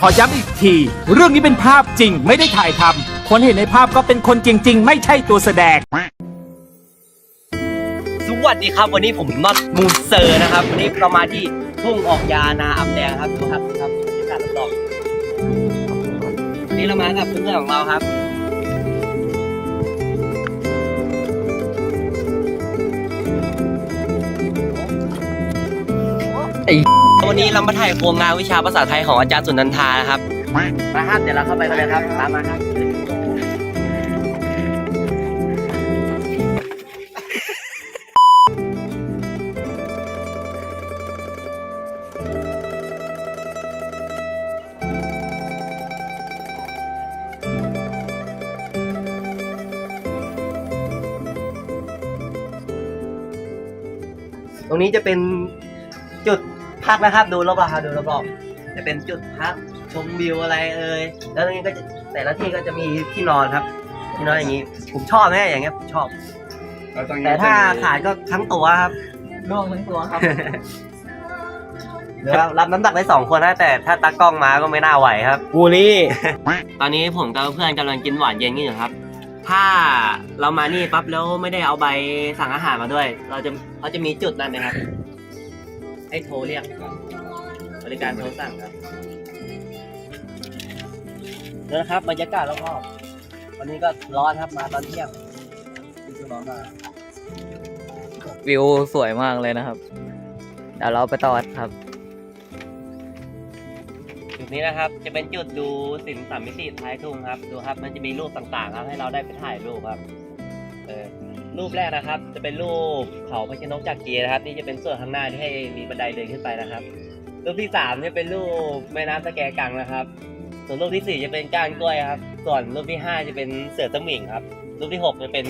ขอย้ำอีกที เรื่องนี้เป็นภาพจริงไม่ได้ถ่ายทำคนเห็นในภาพก็เป็นคนจริง ๆ ไม่ใช่ตัวแสดง สวัสดีครับ วันนี้ผมน็อตมูนเซอร์นะครับ วันนี้เรามาที่ทุ่งออกยานาอับแดงครับดูครับดูครับที่การรอบๆวันนี้เรามากับเพื่อนๆของเราครับโอ้ วันนี้เรามาถ่ายโครงงานวิชาภาษาไทยของอาจารย์สุนันทานะครับ มาครับเดี๋ยวเราเข้าไปกันเลยครับ ตามมาครับ ตรงนี้จะเป็น พักนะครับ ดูรอบๆครับดูรอบๆจะเป็นจุดพักชมวิวอะไรเอ่ยแล้วตรงนี้ก็จะแต่ละที่ก็จะมีที่นอนครับที่นอนอย่างนี้ผมชอบนะอย่างเงี้ยผมชอบแต่ถ้าขาดก็ทั้งตัวครับร่วงทั้งตัวครับเดี๋ยวรับน้ำหนักได้สองคนนะแต่ถ้าตากล้องมาก็ไม่น่าไหวครับบูรี่ ตอนนี้ผมกับเพื่อนกำลังกินหวานเย็นกันอยู่ครับ ถ้าเรามานี่ปั๊บแล้วไม่ได้เอาใบสั่งอาหารมาด้วย เราจะเขาจะมีจุดนั้นนะครับ ให้โทรเรียกบริการโทรสั่งครับเดี๋ยวนะครับบรรยากาศรอบๆวันนี้ก็ร้อนครับมาตอนเที่ยงคือร้อนมากวิวสวยมากเลยนะครับ เดี๋ยวเราไปต่อครับ จุดนี้นะครับจะเป็นจุดดูสินสามมิติท้ายทุ่งครับ ดูครับ มันจะมีรูปต่างๆ ครับ ให้เราได้ไปถ่ายรูปครับ เออ รูปแรกนะครับ จะเป็นรูปเขาพระชนกจากเกียร์นะครับ นี่จะเป็นส่วนข้างหน้าที่ให้มีบันไดเดินขึ้นไปนะครับ รูปที่สามจะเป็นรูปแม่น้ำสะแกกังนะครับ ส่วนรูปที่สี่จะเป็นก้านกล้วยครับ ส่วนรูปที่ห้าจะเป็นเสือสมิงครับ รูปที่หกจะเป็น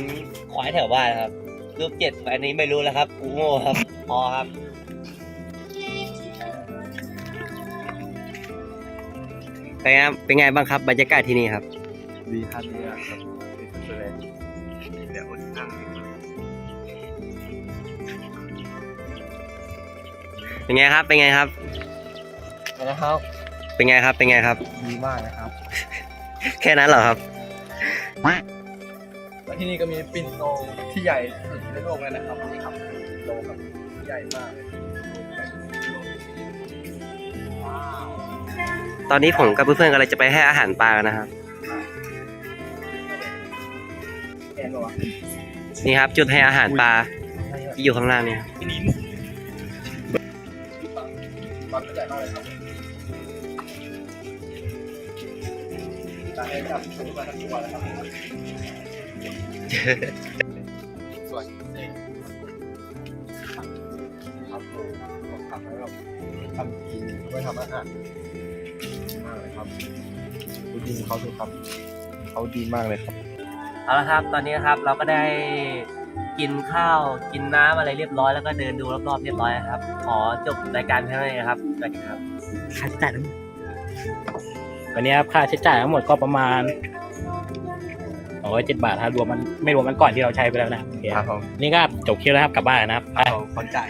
ควายแถวบ้านครับ รูปเจ็ดอันนี้ไม่รู้แล้วครับกูโง่ครับพอครับเป็นไงเป็นไงบ้างครับบรรยากาศที่นี่ครับ ดีครับดีครับ เป็นแสดงเดี๋ยวนั่งเป็นไงครับ เป็นไงครับ นะครับ เป็นไงครับ เป็นไงครับ ดีมากนะครับ แค่นั้นเหรอครับ แล้วที่นี่ก็มีปิ่นโตที่ใหญ่ที่สุดในโลกเลยนะครับนี่ครับปิ่นโตครับใหญ่มากเลยตอนนี้ผมกับเพื่อนๆกำลังจะไปให้อาหารปลากันนะครับ นบอกว่านี่ครับ จุดให้อาหารปลาที่อยู่ข้างล่างเนี่ยตอนใหญ่มากเลยครับตาเองครับทุกวันทุกวันนะครับส่วนเองครับผมทำให้เราทำกินไม่ทำอาหารมากเลยครับดูดีเขาดูครับ เขาดีมากเลยครับ เอาละครับ ตอนนี้นะครับเราก็ได้กินข้าวกินน้ำอะไรเรียบร้อยแล้วก็เดินดูรอบๆเรียบร้อยนะครับ ขอจบรายการแค่นี้นะครับสวัสดีครับค่าใช้จ่ายทั้งหมดวันนี้ครับค่าใช้จ่ายทั้งหมดก็ประมาณสองร้อยเจ็ดบาทครับรวมมันไม่รวมมันก่อนที่เราใช้ไปแล้วนะโอเคครับผมนี่ก็จบคลิปแล้วครับกลับบ้านนะครับไป คนจ่าย